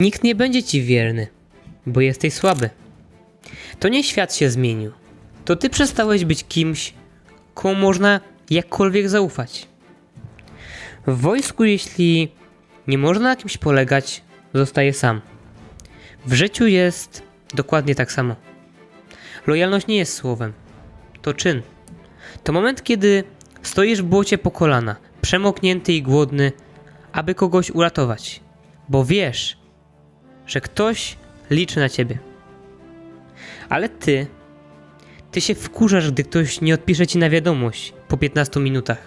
Nikt nie będzie ci wierny, bo jesteś słaby. To nie świat się zmienił. To ty przestałeś być kimś, komu można jakkolwiek zaufać. W wojsku, jeśli nie można na kimś polegać, zostaje sam. W życiu jest dokładnie tak samo. Lojalność nie jest słowem, to czyn. To moment, kiedy stoisz w błocie po kolana, przemoknięty i głodny, aby kogoś uratować, bo wiesz, że ktoś liczy na ciebie. Ale ty, ty się wkurzasz, gdy ktoś nie odpisze ci na wiadomość po 15 minutach.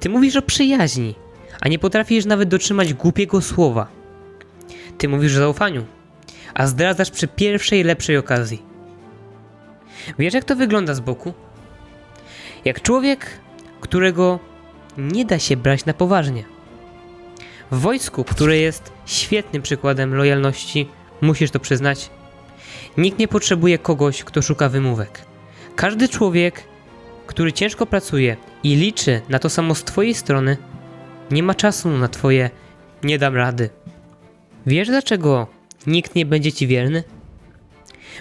Ty mówisz o przyjaźni, a nie potrafisz nawet dotrzymać głupiego słowa. Ty mówisz o zaufaniu, a zdradzasz przy pierwszej lepszej okazji. Wiesz, jak to wygląda z boku? Jak człowiek, którego nie da się brać na poważnie. W wojsku, które jest świetnym przykładem lojalności, musisz to przyznać, nikt nie potrzebuje kogoś, kto szuka wymówek. Każdy człowiek, który ciężko pracuje i liczy na to samo z twojej strony, nie ma czasu na twoje nie dam rady. Wiesz dlaczego nikt nie będzie ci wierny?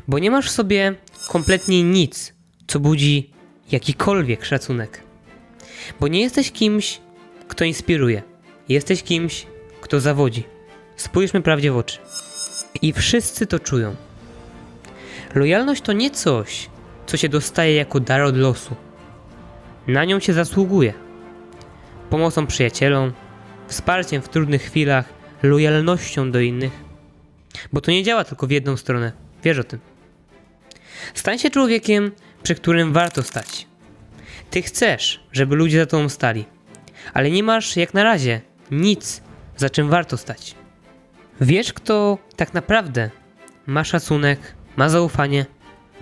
Bo nie masz w sobie kompletnie nic, co budzi jakikolwiek szacunek. Bo nie jesteś kimś, kto inspiruje. Jesteś kimś, kto zawodzi. Spójrzmy prawdzie w oczy. I wszyscy to czują. Lojalność to nie coś, co się dostaje jako dar od losu. Na nią się zasługuje. Pomocą przyjacielom, wsparciem w trudnych chwilach, lojalnością do innych. Bo to nie działa tylko w jedną stronę. Wiesz o tym. Stań się człowiekiem, przy którym warto stać. Ty chcesz, żeby ludzie za tobą stali, ale nie masz jak na razie nic, za czym warto stać. Wiesz, kto tak naprawdę ma szacunek, ma zaufanie,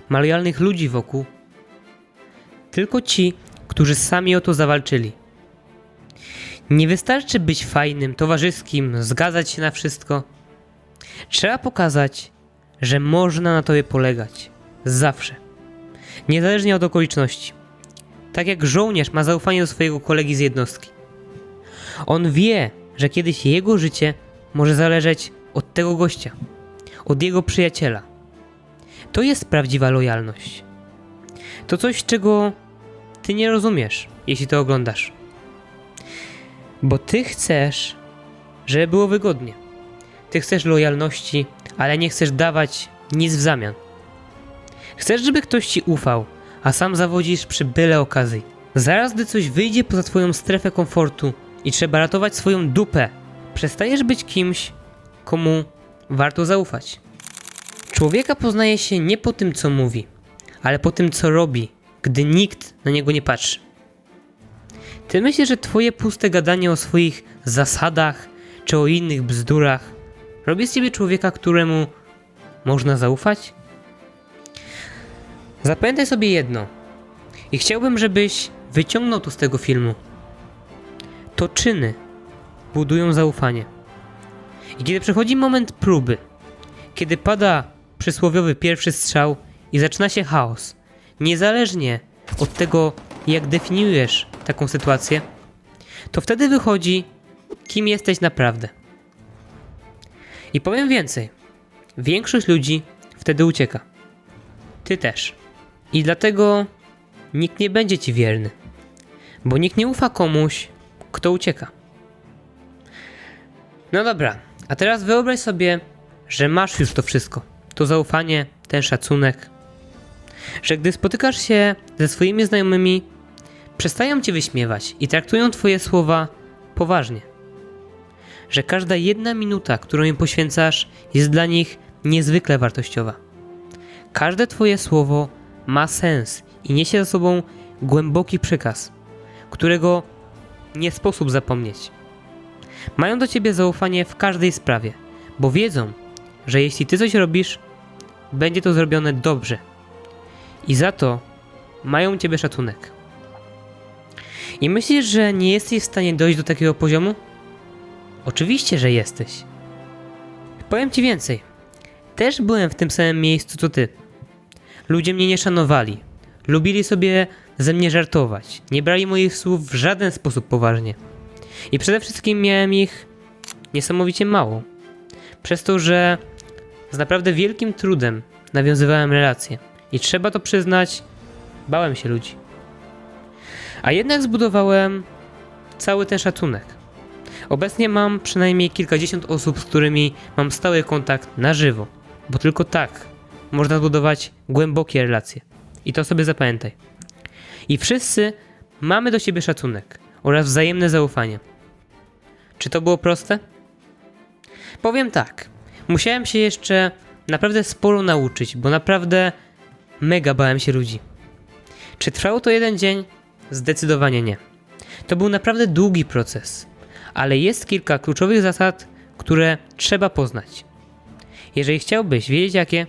ma lojalnych ludzi wokół? Tylko ci, którzy sami o to zawalczyli. Nie wystarczy być fajnym, towarzyskim, zgadzać się na wszystko. Trzeba pokazać, że można na tobie polegać. Zawsze. Niezależnie od okoliczności. Tak jak żołnierz ma zaufanie do swojego kolegi z jednostki. On wie, że kiedyś jego życie może zależeć od tego gościa, od jego przyjaciela. To jest prawdziwa lojalność. To coś, czego ty nie rozumiesz, jeśli to oglądasz. Bo ty chcesz, żeby było wygodnie. Ty chcesz lojalności, ale nie chcesz dawać nic w zamian. Chcesz, żeby ktoś ci ufał, a sam zawodzisz przy byle okazji. Zaraz, gdy coś wyjdzie poza twoją strefę komfortu i trzeba ratować swoją dupę, przestajesz być kimś, komu warto zaufać. Człowieka poznaje się nie po tym, co mówi, ale po tym, co robi, gdy nikt na niego nie patrzy. Ty myślisz, że twoje puste gadanie o swoich zasadach czy o innych bzdurach robi z ciebie człowieka, któremu można zaufać? Zapamiętaj sobie jedno i chciałbym, żebyś wyciągnął to z tego filmu. To czyny budują zaufanie. I kiedy przychodzi moment próby, kiedy pada przysłowiowy pierwszy strzał i zaczyna się chaos, niezależnie od tego, jak definiujesz taką sytuację, to wtedy wychodzi, kim jesteś naprawdę. I powiem więcej: większość ludzi wtedy ucieka. Ty też. I dlatego nikt nie będzie ci wierny, bo nikt nie ufa komuś, kto ucieka. No dobra, a teraz wyobraź sobie, że masz już to wszystko. To zaufanie, ten szacunek. Że gdy spotykasz się ze swoimi znajomymi, przestają cię wyśmiewać i traktują twoje słowa poważnie. Że każda jedna minuta, którą im poświęcasz, jest dla nich niezwykle wartościowa. Każde twoje słowo ma sens i niesie za sobą głęboki przekaz, którego nie sposób zapomnieć. Mają do ciebie zaufanie w każdej sprawie, bo wiedzą, że jeśli ty coś robisz, będzie to zrobione dobrze. I za to mają ciebie szacunek. I myślisz, że nie jesteś w stanie dojść do takiego poziomu? Oczywiście, że jesteś. Powiem ci więcej. Też byłem w tym samym miejscu co ty. Ludzie mnie nie szanowali. Lubili sobie ze mnie żartować. Nie brali moich słów w żaden sposób poważnie. I przede wszystkim miałem ich niesamowicie mało. Przez to, że z naprawdę wielkim trudem nawiązywałem relacje. I trzeba to przyznać, bałem się ludzi. A jednak zbudowałem cały ten szacunek. Obecnie mam przynajmniej kilkadziesiąt osób, z którymi mam stały kontakt na żywo, bo tylko tak można zbudować głębokie relacje. I to sobie zapamiętaj. I wszyscy mamy do siebie szacunek oraz wzajemne zaufanie. Czy to było proste? Powiem tak. Musiałem się jeszcze naprawdę sporo nauczyć, bo naprawdę mega bałem się ludzi. Czy trwało to jeden dzień? Zdecydowanie nie. To był naprawdę długi proces, ale jest kilka kluczowych zasad, które trzeba poznać. Jeżeli chciałbyś wiedzieć jakie,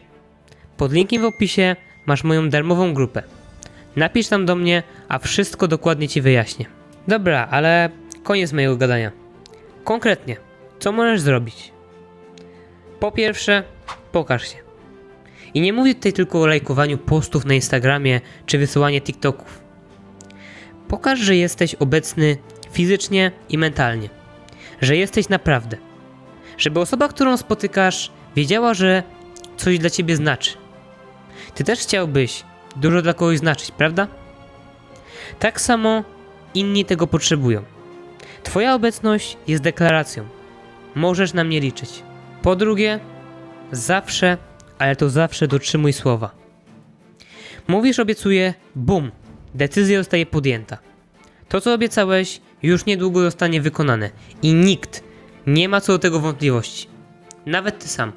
pod linkiem w opisie masz moją darmową grupę. Napisz tam do mnie, a wszystko dokładnie ci wyjaśnię. Dobra, ale koniec mojego gadania. Konkretnie, co możesz zrobić? Po pierwsze, pokaż się. I nie mówię tutaj tylko o lajkowaniu postów na Instagramie czy wysyłanie TikToków. Pokaż, że jesteś obecny fizycznie i mentalnie. Że jesteś naprawdę. Żeby osoba, którą spotykasz, wiedziała, że coś dla ciebie znaczy. Ty też chciałbyś dużo dla kogoś znaczyć, prawda? Tak samo inni tego potrzebują. Twoja obecność jest deklaracją. Możesz na mnie liczyć. Po drugie, zawsze, ale to zawsze dotrzymuj słowa. Mówisz, obiecuję, bum, decyzja zostaje podjęta. To, co obiecałeś, już niedługo zostanie wykonane i nikt nie ma co do tego wątpliwości. Nawet ty sam.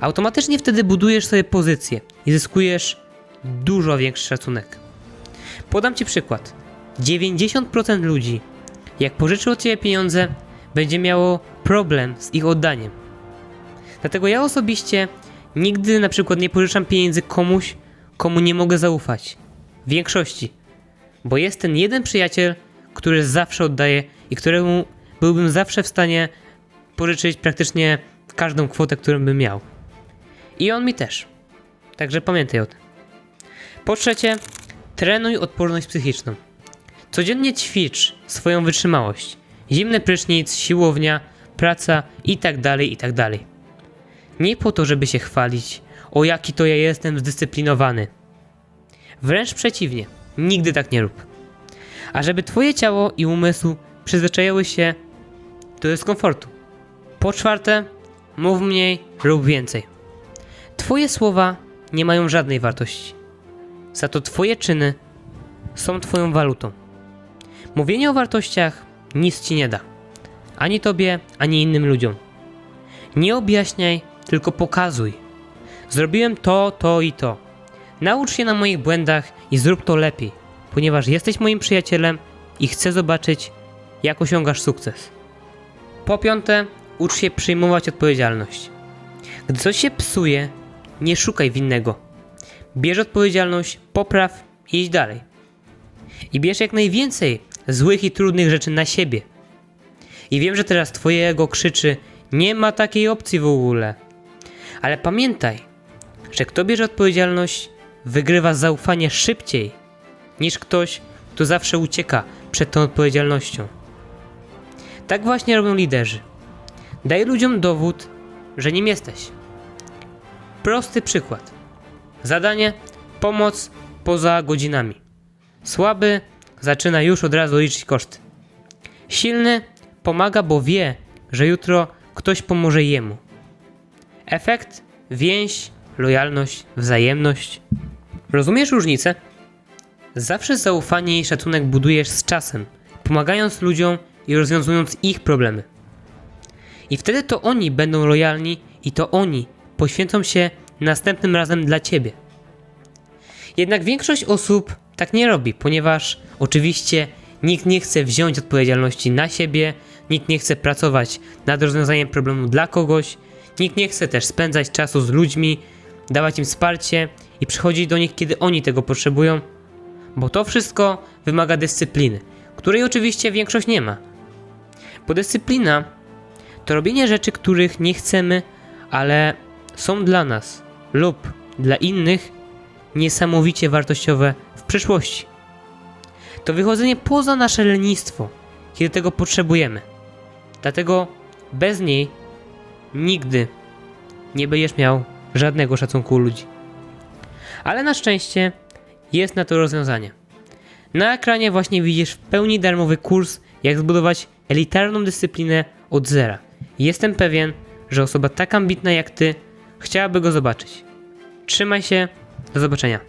Automatycznie wtedy budujesz sobie pozycję i zyskujesz dużo większy szacunek. Podam ci przykład. 90% ludzi, jak pożyczy od ciebie pieniądze, będzie miało problem z ich oddaniem. Dlatego ja osobiście nigdy na przykład nie pożyczam pieniędzy komuś, komu nie mogę zaufać. W większości. Bo jest ten jeden przyjaciel, który zawsze oddaje i któremu byłbym zawsze w stanie pożyczyć praktycznie każdą kwotę, którą bym miał. I on mi też. Także pamiętaj o tym. Po trzecie, trenuj odporność psychiczną. Codziennie ćwicz swoją wytrzymałość. Zimny prysznic, siłownia, praca i tak dalej, i tak. Nie po to, żeby się chwalić, o jaki to ja jestem zdyscyplinowany. Wręcz przeciwnie, nigdy tak nie rób. A żeby twoje ciało i umysł przyzwyczajały się do dyskomfortu. Po czwarte, mów mniej lub więcej. Twoje słowa nie mają żadnej wartości. Za to twoje czyny są twoją walutą. Mówienie o wartościach nic ci nie da. Ani tobie, ani innym ludziom. Nie objaśniaj, tylko pokazuj. Zrobiłem to, to i to. Naucz się na moich błędach i zrób to lepiej, ponieważ jesteś moim przyjacielem i chcę zobaczyć, jak osiągasz sukces. Po piąte, ucz się przyjmować odpowiedzialność. Gdy coś się psuje, nie szukaj winnego. Bierz odpowiedzialność, popraw i idź dalej. I bierz jak najwięcej złych i trudnych rzeczy na siebie. I wiem, że teraz twoje ego krzyczy, nie ma takiej opcji w ogóle. Ale pamiętaj, że kto bierze odpowiedzialność, wygrywa zaufanie szybciej niż ktoś, kto zawsze ucieka przed tą odpowiedzialnością. Tak właśnie robią liderzy. Daj ludziom dowód, że nim jesteś. Prosty przykład. Zadanie: pomoc poza godzinami. Słaby zaczyna już od razu liczyć koszty. Silny pomaga, bo wie, że jutro ktoś pomoże jemu. Efekt: więź, lojalność, wzajemność. Rozumiesz różnicę? Zawsze zaufanie i szacunek budujesz z czasem, pomagając ludziom i rozwiązując ich problemy. I wtedy to oni będą lojalni i to oni poświęcą się następnym razem dla ciebie. Jednak większość osób tak nie robi, ponieważ oczywiście nikt nie chce wziąć odpowiedzialności na siebie, nikt nie chce pracować nad rozwiązaniem problemu dla kogoś, nikt nie chce też spędzać czasu z ludźmi, dawać im wsparcie i przychodzić do nich, kiedy oni tego potrzebują, bo to wszystko wymaga dyscypliny, której oczywiście większość nie ma. Bo dyscyplina to robienie rzeczy, których nie chcemy, ale są dla nas lub dla innych niesamowicie wartościowe w przyszłości. To wychodzenie poza nasze lenistwo, kiedy tego potrzebujemy. Dlatego bez niej nigdy nie będziesz miał żadnego szacunku ludzi. Ale na szczęście jest na to rozwiązanie. Na ekranie właśnie widzisz w pełni darmowy kurs, jak zbudować elitarną dyscyplinę od zera. Jestem pewien, że osoba tak ambitna jak ty chciałaby go zobaczyć. Trzymaj się, do zobaczenia.